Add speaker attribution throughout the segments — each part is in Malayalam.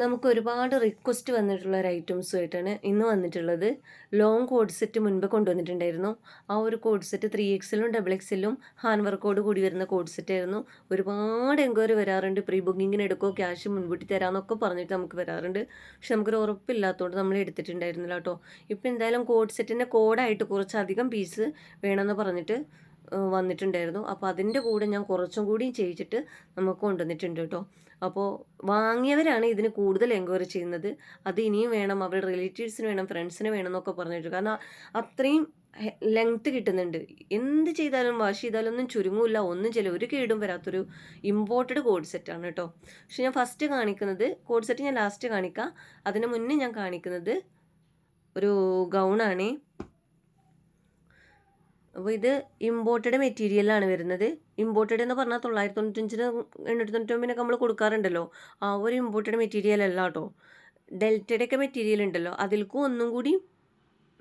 Speaker 1: നമുക്ക് ഒരുപാട് റിക്വസ്റ്റ് വന്നിട്ടുള്ള ഒരു ഐറ്റംസുമായിട്ടാണ് ഇന്ന് വന്നിട്ടുള്ളത്. ലോങ് കോഡ് സെറ്റ് മുൻപ് കൊണ്ടുവന്നിട്ടുണ്ടായിരുന്നു. ആ ഒരു കോഡ് സെറ്റ് ത്രീ എക്സിലും ഡബിൾ എക്സിലും ഹാൻഡ് വർക്കോട് കൂടി വരുന്ന കോഡ് സെറ്റ് ആയിരുന്നു. ഒരുപാട് എൻക്വയറി വരാറുണ്ട്. പ്രീ ബുക്കിങ്ങിന് എടുക്കോ ക്യാഷ് മുൻകൂട്ടി തരാമെന്നൊക്കെ പറഞ്ഞിട്ട് നമുക്ക് വരാറുണ്ട്. പക്ഷെ നമുക്കൊരു ഉറപ്പില്ലാത്തതുകൊണ്ട് നമ്മൾ എടുത്തിട്ടുണ്ടായിരുന്നില്ല കേട്ടോ. ഇപ്പോൾ എന്തായാലും കോഡ് സെറ്റിന്റെ കോഡായിട്ട് കുറച്ചധികം പീസ് വേണമെന്ന് പറഞ്ഞിട്ട് വന്നിട്ടുണ്ടായിരുന്നു. അപ്പോൾ അതിന്റെ കൂടെ ഞാൻ കുറച്ചും കൂടി ചെയ്യിച്ചിട്ട് നമുക്ക് കൊണ്ടുവന്നിട്ടുണ്ട് കേട്ടോ. അപ്പോൾ വാങ്ങിയവരാണ് ഇതിന് കൂടുതൽ എൻക്വയറി ചെയ്യുന്നത്. അത് ഇനിയും വേണം അവരുടെ റിലേറ്റീവ്സിന് വേണം ഫ്രണ്ട്സിന് വേണം എന്നൊക്കെ പറഞ്ഞിട്ട്. കാരണം അത്രയും ലെങ്ത് കിട്ടുന്നുണ്ട്. എന്ത് ചെയ്താലും വാഷ് ചെയ്താലും ഒന്നും ചുരുങ്ങില്ല. ഒന്നും ചില ഒരു കേടും വരാത്തൊരു ഇമ്പോർട്ടഡ് കോഡ് സെറ്റാണ് കേട്ടോ. പക്ഷെ ഞാൻ ഫസ്റ്റ് കാണിക്കുന്നത് കോഡ് സെറ്റ് ഞാൻ ലാസ്റ്റ് കാണിക്കാം. അതിന് മുന്നേ ഞാൻ കാണിക്കുന്നത് ഒരു ഗൗണാണേ അപ്പോൾ ഇത് ഇമ്പോർട്ടഡ് മെറ്റീരിയലാണ് വരുന്നത്. ഇമ്പോർട്ടഡ് എന്ന് പറഞ്ഞാൽ തൊള്ളായിരത്തി തൊണ്ണൂറ്റഞ്ചിന് എണ്ണൂറ്റി തൊണ്ണൂറ്റൊമ്പതിനൊക്കെ നമ്മൾ കൊടുക്കാറുണ്ടല്ലോ. ആ ഒരു ഇമ്പോർട്ടഡ് മെറ്റീരിയൽ അല്ല കേട്ടോ. ഡെൽറ്റയുടെ ഒക്കെ മെറ്റീരിയൽ ഉണ്ടല്ലോ. അതിൽക്കും ഒന്നും കൂടി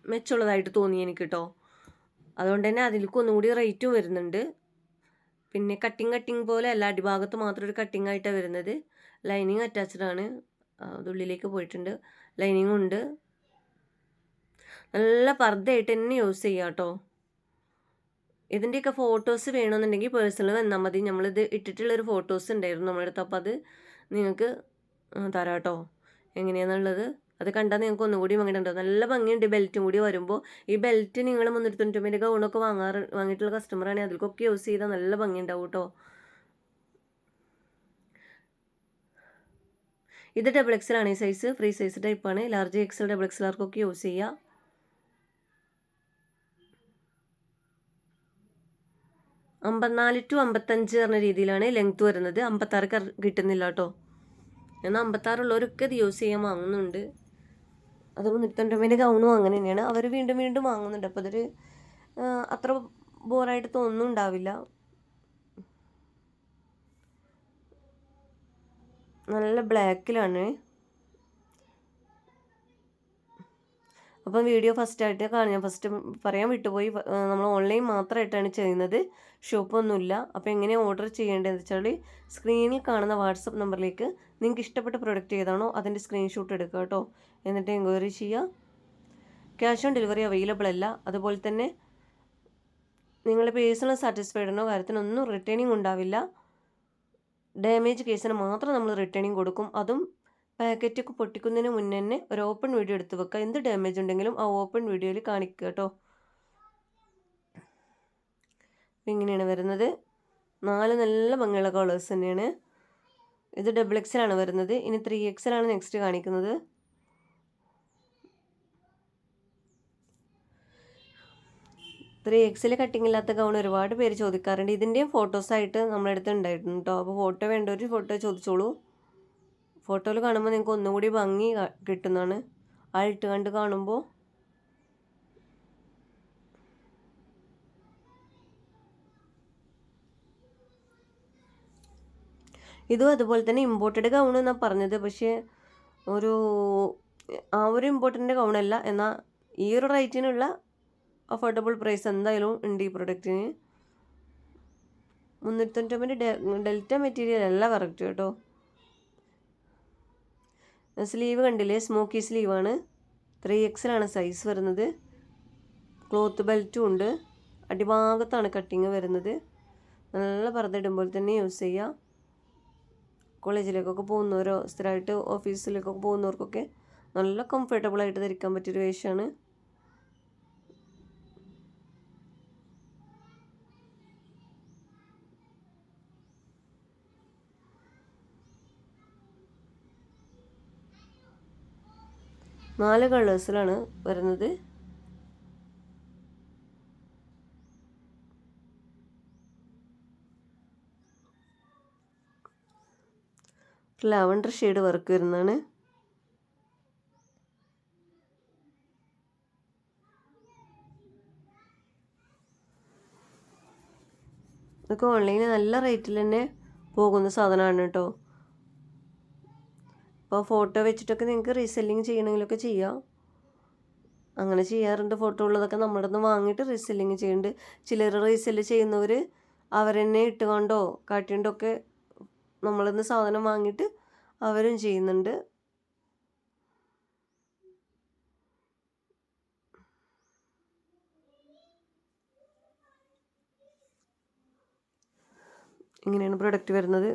Speaker 1: മെച്ചമുള്ളതായിട്ട് തോന്നി എനിക്ക് കേട്ടോ അതുകൊണ്ട് തന്നെ അതിൽക്കും ഒന്നും കൂടി റേറ്റും വരുന്നുണ്ട്. പിന്നെ കട്ടിങ് കട്ടിങ് പോലെ അല്ല അടിഭാഗത്ത് മാത്രം ഒരു കട്ടിങ് ആയിട്ടാണ് വരുന്നത്. ലൈനിങ് അറ്റാച്ച്ഡ് ആണ്. അതുള്ളിലേക്ക് പോയിട്ടുണ്ട്. ലൈനിങ് ഉണ്ട്. നല്ല പർദ്ദയായിട്ട് തന്നെ യൂസ് ചെയ്യാം കേട്ടോ. ഇതിന്റെയൊക്കെ ഫോട്ടോസ് വേണമെന്നുണ്ടെങ്കിൽ പേഴ്സണൽ വന്നാൽ മതി. നമ്മളിത് ഇട്ടിട്ടുള്ളൊരു ഫോട്ടോസ് ഉണ്ടായിരുന്നു നമ്മുടെ അടുത്ത്. അപ്പോൾ അത് നിങ്ങൾക്ക് തരാം കേട്ടോ എങ്ങനെയാണെന്നുള്ളത് അത് കണ്ടാൽ നിങ്ങൾക്ക് ഒന്നുകൂടി വാങ്ങിയിട്ടുണ്ടോ നല്ല ഭംഗിയുണ്ട്. ബെൽറ്റും കൂടി വരുമ്പോൾ ഈ ബെൽറ്റ് നിങ്ങൾ മുന്നൂറ്റി തൊണ്ണൂറ്റൊമ്പതിന്റെ ഗൗണൊക്കെ വാങ്ങാറ് വാങ്ങിയിട്ടുള്ള കസ്റ്റമറാണ് അതിൽക്കൊക്കെ യൂസ് ചെയ്താൽ നല്ല ഭംഗിയുണ്ടാവും കേട്ടോ ഇത് ഡബിൾ എക്സൽ ആണ് ഈ സൈസ് ഫ്രീ സൈസ് ടൈപ്പാണ് ലാർജ് എക്സൽ ഡബിൾ എക്സൽ ആർക്കൊക്കെ യൂസ് ചെയ്യുക അമ്പത്തിനാല് ടു അമ്പത്തഞ്ച് പറഞ്ഞ രീതിയിലാണ് ലെങ്ത് വരുന്നത്. അമ്പത്താറ് കിട്ടുന്നില്ല കേട്ടോ എന്നാൽ അമ്പത്താറുള്ളവരൊക്കെ ഇത് യൂസ് ചെയ്യാൻ വാങ്ങുന്നുണ്ട്. അത് മുന്നൂറ്റൊമ്പതിന്റെ ഗൗണും അങ്ങനെ തന്നെയാണ്. അവർ വീണ്ടും വീണ്ടും വാങ്ങുന്നുണ്ട്. അപ്പോൾ അതൊരു അത്ര ബോറായിട്ട് തോന്നുന്നുണ്ടാവില്ല നല്ല ബ്ലാക്കിലാണ് അപ്പം വീഡിയോ ഫസ്റ്റായിട്ട് കാണാം. ഫസ്റ്റ് പറയാൻ വിട്ടുപോയി. നമ്മൾ ഓൺലൈൻ മാത്രമായിട്ടാണ് ചെയ്യുന്നത്. ഷോപ്പൊന്നുമില്ല. അപ്പോൾ എങ്ങനെയാണ് ഓർഡർ ചെയ്യേണ്ടതെന്ന് വെച്ചാൽ സ്ക്രീനിൽ കാണുന്ന വാട്സപ്പ് നമ്പറിലേക്ക് നിങ്ങൾക്ക് ഇഷ്ടപ്പെട്ട പ്രൊഡക്റ്റ് ഏതാണോ അതിന്റെ സ്ക്രീൻഷോട്ട് എടുക്കുക കേട്ടോ. എന്നിട്ട് എൻക്വയറി ചെയ്യുക. ക്യാഷ് ഓൺ ഡെലിവറി അവൈലബിൾ അല്ല. അതുപോലെ തന്നെ നിങ്ങളുടെ പേഴ്സണൽ സാറ്റിസ്ഫൈഡിനോ കാര്യത്തിനൊന്നും റിട്ടേണിംഗ് ഉണ്ടാവില്ല. ഡാമേജ് കേസിന് മാത്രം നമ്മൾ റിട്ടേണിംഗ് കൊടുക്കും. അതും പാക്കറ്റൊക്കെ പൊട്ടിക്കുന്നതിന് മുന്നേ തന്നെ ഒരു ഓപ്പൺ വീഡിയോ എടുത്ത് വെക്കുക എന്ത് ഡാമേജ് ഉണ്ടെങ്കിലും ആ ഓപ്പൺ വീഡിയോയിൽ കാണിക്കുക കേട്ടോ. ഇങ്ങനെയാണ് വരുന്നത്. നാല് നല്ല ഭംഗിയുള്ള കളേഴ്സ് തന്നെയാണ്. ഇത് ഡബിൾ എക്സലാണ് വരുന്നത്. ഇനി ത്രീ എക്സലാണ് നെക്സ്റ്റ് കാണിക്കുന്നത്. ത്രീ എക്സിൽ കട്ടിംഗ് ഇല്ലാത്ത ഗൗൺ ഒരുപാട് പേര് ചോദിക്കാറുണ്ട്. ഇതിന്റെയും ഫോട്ടോസായിട്ട് നമ്മളെടുത്ത് ഉണ്ടായിരുന്നു കേട്ടോ അപ്പോൾ ഫോട്ടോ വേണ്ടവർ ഫോട്ടോ ചോദിച്ചോളൂ. ഫോട്ടോയിൽ കാണുമ്പോൾ നിങ്ങൾക്ക് ഒന്നുകൂടി ഭംഗി കിട്ടുന്നതാണ്. ആ ഇട്ട് കണ്ട് കാണുമ്പോൾ ഇതും അതുപോലെ തന്നെ ഇമ്പോർട്ടഡ് ഗൗൺ എന്നാണ് പറഞ്ഞത്. പക്ഷേ ഒരു ആ ഒരു ഇമ്പോർട്ടന്റ് ഗൗണല്ല എന്നാൽ ഈ ഒരു റേറ്റിനുള്ള അഫോർഡബിൾ പ്രൈസ് എന്തായാലും ഉണ്ട് ഈ പ്രൊഡക്റ്റിന് മുന്നൂറ്റൊമ്പത് ഡെൽറ്റ മെറ്റീരിയൽ അല്ല കറക്റ്റ് കേട്ടോ. സ്ലീവ് കണ്ടില്ലേ? സ്മോക്കി സ്ലീവാണ് ത്രീ എക്സിലാണ് സൈസ് വരുന്നത്. ക്ലോത്ത് ബെൽറ്റും ഉണ്ട്. അടിഭാഗത്താണ് കട്ടിങ് വരുന്നത്. നല്ല പർദ്ദ ഇടുമ്പോൾ തന്നെ യൂസ് ചെയ്യുക കോളേജിലേക്കൊക്കെ പോകുന്നവരോ സ്ഥിരമായിട്ട് ഓഫീസിലേക്കൊക്കെ പോകുന്നവർക്കൊക്കെ നല്ല കംഫർട്ടബിളായിട്ട് ധരിക്കാൻ പറ്റിയൊരു വേഷമാണ് നാല് കളേഴ്സിലാണ് വരുന്നത്. ലാവണ്ടർ ഷെയ്ഡ് വർക്ക് വരുന്നതാണ്. ഇതൊക്കെ ഓൺലൈനിൽ നല്ല റേറ്റിൽ തന്നെ പോകുന്ന സാധനമാണ് കേട്ടോ. അപ്പോൾ ഫോട്ടോ വെച്ചിട്ടൊക്കെ നിങ്ങൾക്ക് റീസെല്ലിങ് ചെയ്യണമെങ്കിലൊക്കെ ചെയ്യാം. അങ്ങനെ ചെയ്യാറുണ്ട്. ഫോട്ടോ ഉള്ളതൊക്കെ നമ്മുടെ നിന്ന് വാങ്ങിയിട്ട് റീസെല്ലിങ് ചെയ്യുന്നുണ്ട് ചിലർ റീസെൽ ചെയ്യുന്നവർ അവരെന്നെ ഇട്ടുകൊണ്ടോ കാട്ടിക്കൊണ്ടൊക്കെ നമ്മളിൽ നിന്ന് സാധനം വാങ്ങിയിട്ട് അവരും ചെയ്യുന്നുണ്ട്. ഇങ്ങനെയാണ് പ്രൊഡക്റ്റ് വരുന്നത്.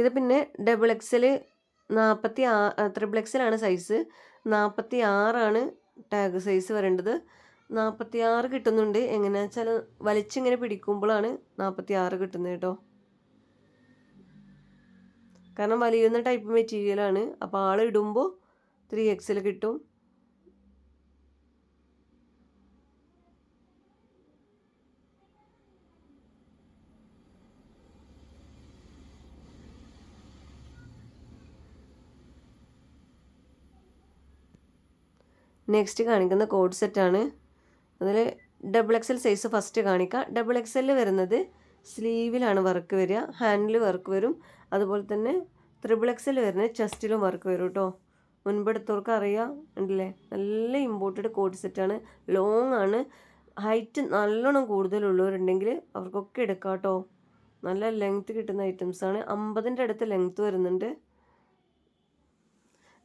Speaker 1: ഇത് പിന്നെ ഡബിൾ എക്സൽ നാൽപ്പത്തി ആ ത്രിബിൾ എക്സലാണ് സൈസ് നാൽപ്പത്തി ആറാണ് ടാഗ് സൈസ് വരേണ്ടത്. നാൽപ്പത്തി ആറ് കിട്ടുന്നുണ്ട്. എങ്ങനെയാ വെച്ചാൽ വലിച്ചിങ്ങനെ പിടിക്കുമ്പോഴാണ് നാൽപ്പത്തി ആറ് കിട്ടുന്നത് കേട്ടോ. കാരണം വലിയുന്ന ടൈപ്പ് മെറ്റീരിയലാണ് അപ്പോൾ ആളിടുമ്പോൾ ത്രീ എക്സിൽ കിട്ടും. നെക്സ്റ്റ് കാണിക്കുന്ന കോഡ് സെറ്റാണ് അതിൽ ഡബിൾ എക്സൽ സൈസ് ഫസ്റ്റ് കാണിക്കാം. ഡബിൾ എക്സലിൽ വരുന്നത് സ്ലീവിലാണ് വർക്ക് വരിക. ഹാൻഡിൽ വർക്ക് വരും. അതുപോലെ തന്നെ ത്രിബിൾ എക്സൽ വരുന്നത് ചെസ്റ്റിലും വർക്ക് വരും കേട്ടോ മുൻപെടുത്തവർക്ക് അറിയാം ഉണ്ടല്ലേ നല്ല ഇമ്പോർട്ടഡ് കോഡ് സെറ്റാണ് ലോങ് ആണ്. ഹൈറ്റ് നല്ലോണം കൂടുതലുള്ളവരുണ്ടെങ്കിൽ അവർക്കൊക്കെ എടുക്കാം കേട്ടോ നല്ല ലെങ്ത്ത് കിട്ടുന്ന ഐറ്റംസാണ് അമ്പതിന്റെ അടുത്ത് ലെങ്ത്ത് വരുന്നുണ്ട്.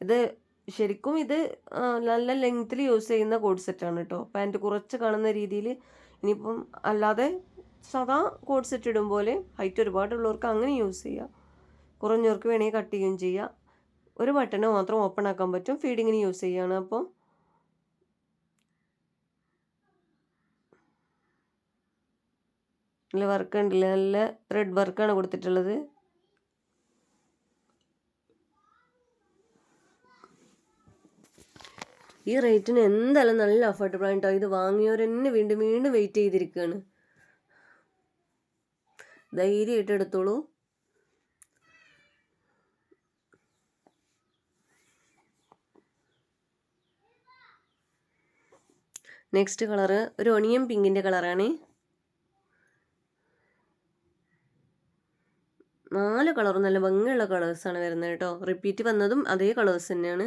Speaker 1: ഇത് ശരിക്കും ഇത് നല്ല ലെങ്ത്തിൽ യൂസ് ചെയ്യുന്ന കോഡ് സെറ്റാണ് കേട്ടോ പാന്റ് കുറച്ച് കാണുന്ന രീതിയിൽ ഇനിയിപ്പം അല്ലാതെ സാധാ കോഡ് സെറ്റ് ഇടും പോലെ ഹൈറ്റ് ഒരുപാടുള്ളവർക്ക് അങ്ങനെ യൂസ് ചെയ്യാം. കുറഞ്ഞവർക്ക് വേണമെങ്കിൽ കട്ട് ചെയ്യുകയും ചെയ്യാം. ഒരു ബട്ടണ് മാത്രം ഓപ്പൺ ആക്കാൻ പറ്റും. ഫീഡിങ്ങിന് യൂസ് ചെയ്യുകയാണ് അപ്പോൾ നല്ല വർക്ക് ഉണ്ടല്ലേ? നല്ല ത്രെഡ് വർക്കാണ് കൊടുത്തിട്ടുള്ളത്. ഈ റേറ്റിന് എന്തായാലും നല്ല അഫോർഡബിൾ ആണ് കേട്ടോ ഇത് വാങ്ങിയവർ തന്നെ വീണ്ടും വീണ്ടും വെയിറ്റ് ചെയ്തിരിക്കുകയാണ് ധൈര്യമായിട്ട് എടുത്തോളൂ. നെക്സ്റ്റ് കളറ് ഒരു ഒണിയൻ പിങ്കിന്റെ കളറാണ് നാല് കളറും നല്ല ഭംഗിയുള്ള കളേഴ്സാണ് വരുന്നത് കേട്ടോ റിപ്പീറ്റ് വന്നതും അതേ കളേഴ്സ് തന്നെയാണ്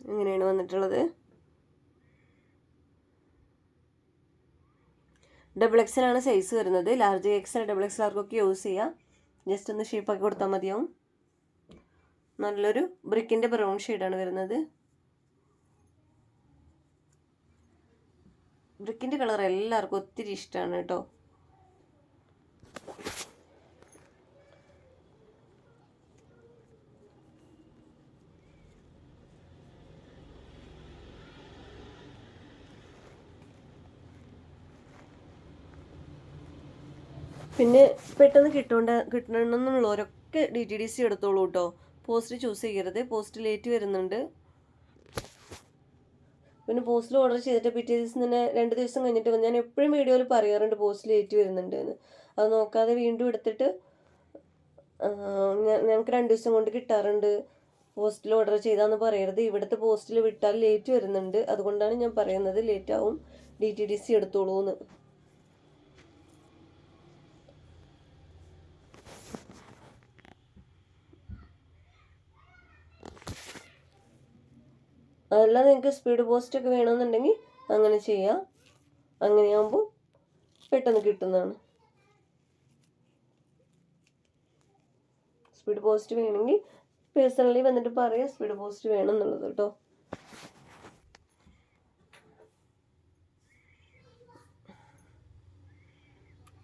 Speaker 1: ഇങ്ങനെയാണ് വന്നിട്ടുള്ളത്. ഡബിൾ എക്സൽ ആണ് സൈസ് വരുന്നത്. ലാർജ് എക്സൽ ഡബിൾ എക്സ് ആർക്കൊക്കെ യൂസ് ചെയ്യാം. ജസ്റ്റ് ഒന്ന് ഷേപ്പാക്കി കൊടുത്താൽ മതിയാവും. നല്ലൊരു ബ്രിക്കിന്റെ ബ്രൗൺ ഷെയ്ഡാണ് വരുന്നത്. ബ്രിക്കിന്റെ കളർ എല്ലാവർക്കും ഒത്തിരി ഇഷ്ടമാണ് കേട്ടോ. പിന്നെ പെട്ടെന്ന് കിട്ടേണ്ട കിട്ടണമെന്നുള്ളവരൊക്കെ ഡി ടി ഡി സി എടുത്തോളൂ കേട്ടോ പോസ്റ്റ് ചൂസ് ചെയ്യരുത്. പോസ്റ്റ് ലേറ്റ് വരുന്നുണ്ട്. പിന്നെ പോസ്റ്റിൽ ഓർഡർ ചെയ്തിട്ട് പിറ്റേ ദിവസം തന്നെ രണ്ട് ദിവസം കഴിഞ്ഞിട്ട് ഞാൻ എപ്പോഴും വീഡിയോയിൽ പറയാറുണ്ട് പോസ്റ്റ് ലേറ്റ് വരുന്നുണ്ട് എന്ന് അത് നോക്കാതെ വീണ്ടും എടുത്തിട്ട് ഞങ്ങൾക്ക് രണ്ട് ദിവസം കൊണ്ട് കിട്ടാറുണ്ട് പോസ്റ്റിൽ ഓർഡർ ചെയ്താന്ന് പറയരുത്. ഇവിടുത്തെ പോസ്റ്റിൽ വിട്ടാൽ ലേറ്റ് വരുന്നുണ്ട്. അതുകൊണ്ടാണ് ഞാൻ പറയുന്നത് ലേറ്റ് ആവും. ഡി ടി ഡി സി എടുത്തോളൂ എന്ന് അതല്ല നിങ്ങൾക്ക് സ്പീഡ് പോസ്റ്റ് ഒക്കെ വേണമെന്നുണ്ടെങ്കിൽ അങ്ങനെ ചെയ്യാം. അങ്ങനെയാകുമ്പോൾ പെട്ടെന്ന് കിട്ടുന്നതാണ്. സ്പീഡ് പോസ്റ്റ് വേണമെങ്കിൽ പേഴ്സണലി വന്നിട്ട് പറയാം സ്പീഡ് പോസ്റ്റ് വേണം എന്നുള്ളത് കേട്ടോ.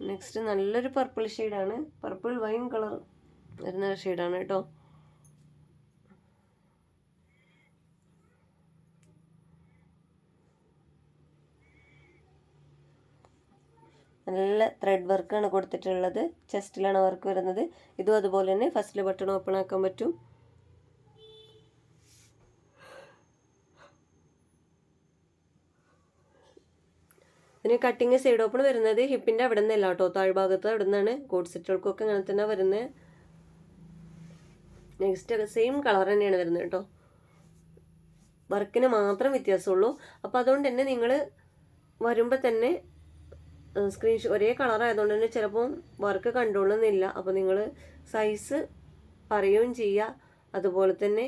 Speaker 1: നെക്സ്റ്റ് നല്ലൊരു പർപ്പിൾ ഷെയ്ഡാണ് പർപ്പിൾ വൈൻ കളർ വരുന്ന ഷെയ്ഡാണ് കേട്ടോ. നല്ല ത്രെഡ് വർക്കാണ് കൊടുത്തിട്ടുള്ളത്. ചെസ്റ്റിലാണ് വർക്ക് വരുന്നത്. ഇതും അതുപോലെ തന്നെ ഫസ്റ്റിൽ ബട്ടൺ ഓപ്പൺ ആക്കാൻ പറ്റും. ഇതിന് കട്ടിങ് സൈഡ് ഓപ്പൺ വരുന്നത് ഹിപ്പിന്റെ അവിടെ നിന്നല്ല കേട്ടോ. താഴ്ഭാഗത്ത് അവിടെ നിന്നാണ് കോഡ് സെറ്റുകൾക്കൊക്കെ അങ്ങനെ തന്നെ വരുന്നത് നെക്സ്റ്റ് സെയിം കളർ തന്നെയാണ് വരുന്നത് കേട്ടോ. വർക്കിന് മാത്രം വ്യത്യാസമുള്ളൂ. അപ്പോൾ അതുകൊണ്ട് തന്നെ നിങ്ങൾ വരുമ്പോൾ തന്നെ സ്ക്രീൻഷോ ഒരേ കളർ ആയതുകൊണ്ട് തന്നെ ചിലപ്പം വർക്ക് കണ്ടുകൊള്ളുന്നില്ല അപ്പോൾ നിങ്ങൾ സൈസ് പറയുകയും ചെയ്യുക അതുപോലെ തന്നെ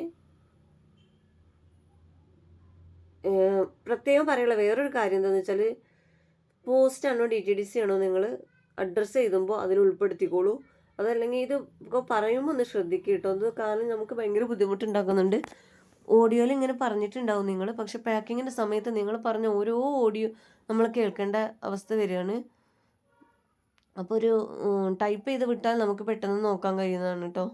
Speaker 1: പ്രത്യേകം പറയാനുള്ള വേറൊരു കാര്യം എന്താണെന്ന് വെച്ചാൽ പോസ്റ്റാണോ ഡി ടി ഡി സി ആണോ നിങ്ങൾ അഡ്രസ്സ് എഴുതുമ്പോൾ അതിൽ ഉൾപ്പെടുത്തിക്കോളൂ. അതല്ലെങ്കിൽ ഇത് ഇപ്പോൾ പറയുമ്പോൾ ഒന്ന് ശ്രദ്ധിക്കുക കേട്ടോ. അത് കാരണം നമുക്ക് ഭയങ്കര ബുദ്ധിമുട്ടുണ്ടാക്കുന്നുണ്ട്. ഓഡിയോയിൽ ഇങ്ങനെ പറഞ്ഞിട്ടുണ്ടാവും നിങ്ങൾ. പക്ഷെ പാക്കിങ്ങിന്റെ സമയത്ത് നിങ്ങൾ പറഞ്ഞ ഓരോ ഓഡിയോ നമ്മൾ കേൾക്കേണ്ട അവസ്ഥ വരികയാണ്. അപ്പോൾ ഒരു ടൈപ്പ് ചെയ്ത് വിട്ടാൽ നമുക്ക് പെട്ടെന്ന് നോക്കാൻ കഴിയുന്നതാണ് കേട്ടോ.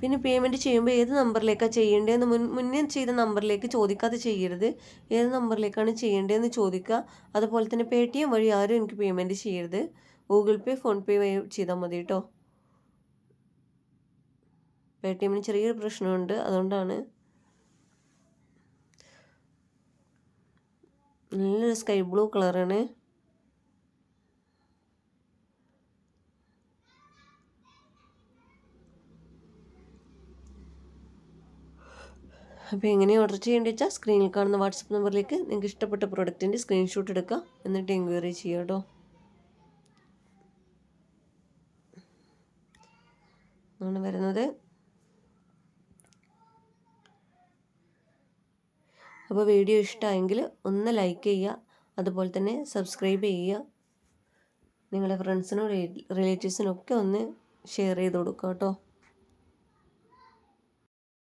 Speaker 1: പിന്നെ പേയ്മെന്റ് ചെയ്യുമ്പോൾ ഏത് നമ്പറിലേക്കാണ് ചെയ്യേണ്ടതെന്ന് മുൻ മുന്നേ ചെയ്ത നമ്പറിലേക്ക് ചോദിക്കാതെ ചെയ്യരുത്. ഏത് നമ്പറിലേക്കാണ് ചെയ്യേണ്ടതെന്ന് ചോദിക്കുക. അതുപോലെ തന്നെ പേ ടി എം വഴി ആരും എനിക്ക് പേയ്മെന്റ് ചെയ്യരുത്. ഗൂഗിൾ പേ ഫോൺ പേ വഴി ചെയ്താൽ മതി കേട്ടോ. പേ ടി എമ്മിന് ചെറിയൊരു പ്രശ്നമുണ്ട്. അതുകൊണ്ടാണ് നല്ലൊരു സ്കൈ ബ്ലൂ കളറാണ് അപ്പോൾ എങ്ങനെ ഓർഡർ ചെയ്യേണ്ടത് വെച്ചാൽ സ്ക്രീനിൽ കാണുന്ന വാട്സപ്പ് നമ്പറിലേക്ക് നിങ്ങൾക്ക് ഇഷ്ടപ്പെട്ട പ്രോഡക്റ്റിന്റെ സ്ക്രീൻഷോട്ട് എടുക്കുക എന്നിട്ട് എൻക്വയറി ചെയ്യുക കേട്ടോ ആണ് വരുന്നത്. അപ്പോൾ വീഡിയോ ഇഷ്ടമായെങ്കിൽ ഒന്ന് ലൈക്ക് ചെയ്യുക. അതുപോലെ തന്നെ സബ്സ്ക്രൈബ് ചെയ്യുക. നിങ്ങളുടെ ഫ്രണ്ട്സിനും റിലേറ്റീവ്സിനും ഒക്കെ ഒന്ന് ഷെയർ ചെയ്ത് കൊടുക്കുക കേട്ടോ